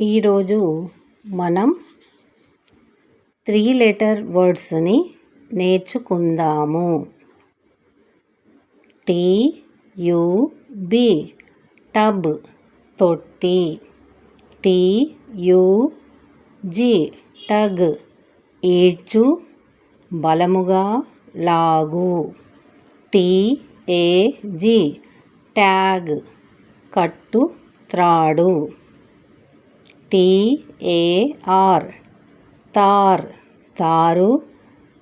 ఈరోజు మనం three letter వర్డ్స్ని నేర్చుకుందాము. టీ యు టబ్ తొట్టి. టీ జి టగ్ ఈడ్చు బలముగా లాగు. టీ ఏ జి ట్యాగ్ కట్టు త్రాడు. టిఏఆర్. తార్ తారు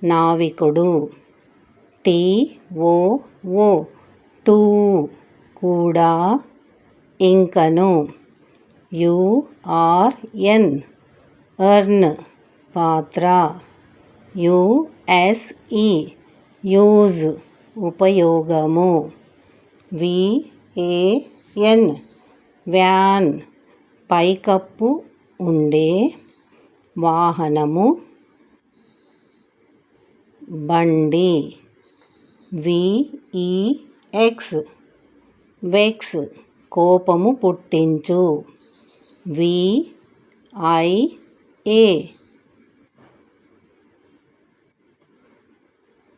నావికుడు. టిఓఓ. టూ కూడా ఇంకను. యుఆర్ఎన్. అర్న్ పాత్ర. U S E. యూజ్ ఉపయోగము. V A N. వ్యాన్. పైకప్పు ఉండే వాహనము బండి. విఈఎక్స్ వెక్స్ కోపము పుట్టించు. V I A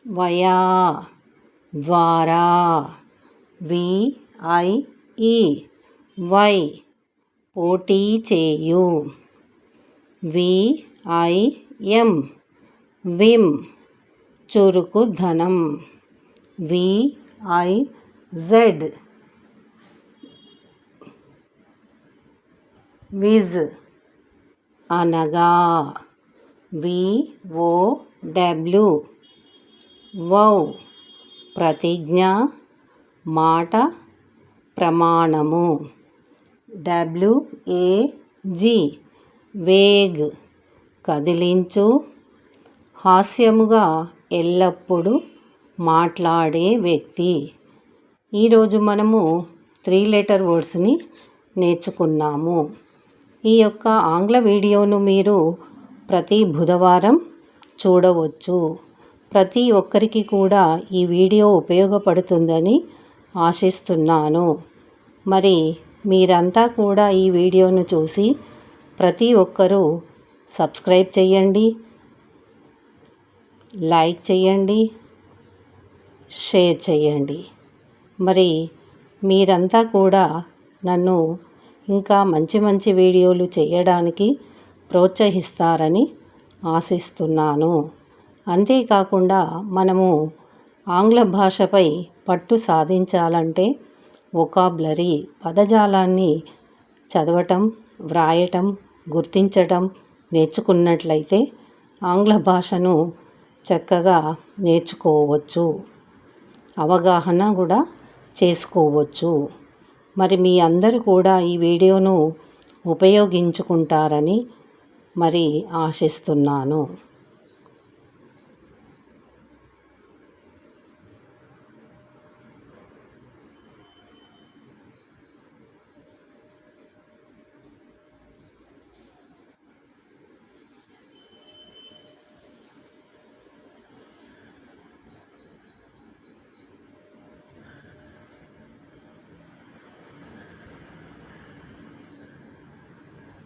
via. ద్వారా విఐఈ వై. పోటీ చేయు. V I M vim. చురుకుధనం V I Z viz. అనగా. V O W vow. ప్రతిజ్ఞ. మాట. ప్రమాణము. డబ్ల్యూఏజి వేగ్ కదిలించు. హాస్యముగా ఎల్లప్పుడూ మాట్లాడే వ్యక్తి. ఈరోజు మనము త్రీ లెటర్ వర్డ్స్ని నేర్చుకున్నాము. ఈ యొక్క ఆంగ్ల వీడియోను మీరు ప్రతి బుధవారం చూడవచ్చు. ప్రతి ఒక్కరికి కూడా ఈ వీడియో ఉపయోగపడుతుందని ఆశిస్తున్నాను. మరి మీరంతా కూడా ఈ వీడియోను చూసి ప్రతి ఒక్కరూ సబ్స్క్రైబ్ చేయండి లైక్ చేయండి షేర్ చేయండి. మరి మీరంతా కూడా నన్ను ఇంకా మంచి మంచి వీడియోలు చేయడానికి ప్రోత్సహిస్తారని ఆశిస్తున్నాను. అంతేకాకుండా మనము ఆంగ్ల భాషపై పట్టు సాధించాలంటే ఒకాబ్లరీ పదజాలాన్ని చదవటం వ్రాయటం గుర్తించటం నేర్చుకున్నట్లయితే ఆంగ్ల భాషను చక్కగా నేర్చుకోవచ్చు. అవగాహన కూడా చేసుకోవచ్చు. మరి మీ అందరూ కూడా ఈ వీడియోను ఉపయోగించుకుంటారని మరి ఆశిస్తున్నాను.